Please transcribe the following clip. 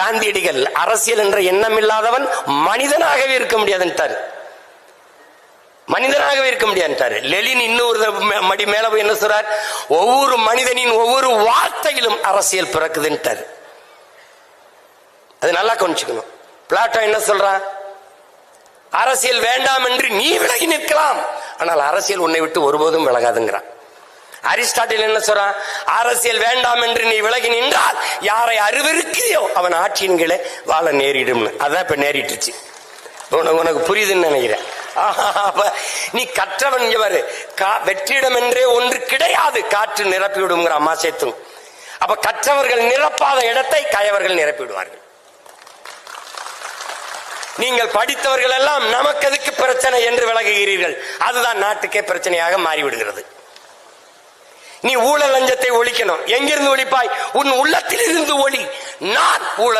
காந்தியடிகள் அரசியல் என்ற எண்ணம் இல்லாதவன் மனிதனாகவே இருக்க முடியாதுன்ட்டார். மனிதனாகவே இருக்க முடியாதுன்ட்டாரு. லெலின் இன்னொரு மடி மேல போய் என்ன சொல்றார்? ஒவ்வொரு மனிதனின் ஒவ்வொரு வார்த்தையிலும் அரசியல் பிறக்குதுன்ட்டார். அது நல்லா கவனிச்சுக்கணும். பிளாட்டோ என்ன சொல்றான் அரசியல் வேண்டாம் என்று நீ விலகி நிற்கலாம். ஆனால் அரசியல் உன்னை விட்டு ஒருபோதும் விலகாதுங்கிறான். அரிஸ்டாட்டில் என்ன சொல்றான் அரசியல் வேண்டாம் என்று நீ விலகி நின்றால் யாரை அறிவிருக்கிறியோ அவன் ஆட்சியின் கீழே வாழ நேரிடும்னு அதான் இப்ப நேரிட்டுச்சு. உனக்கு உனக்கு புரியுதுன்னு நினைக்கிறேன். நீ கற்றவன் இவர். வெற்றிடம் என்றே ஒன்று கிடையாது. காற்று நிரப்பிவிடுங்கிற அம்மா சேத்தும் அப்ப கற்றவர்கள் நிரப்பாத இடத்தை கயவர்கள் நிரப்பிவிடுவார்கள் நீங்கள் படித்தவர்கள் எல்லாம் நமக்கு எதுக்கு பிரச்சனை? என்று விலகுகிறீர்கள். அதுதான் நாட்டுக்கே பிரச்சனையாக மாறிவிடுகிறது. நீ ஊழல் லஞ்சத்தை ஒழிக்கணும். எங்கிருந்து ஒழிப்பாய்? உன் உள்ளத்தில் இருந்து ஒளி. நான் ஊழல்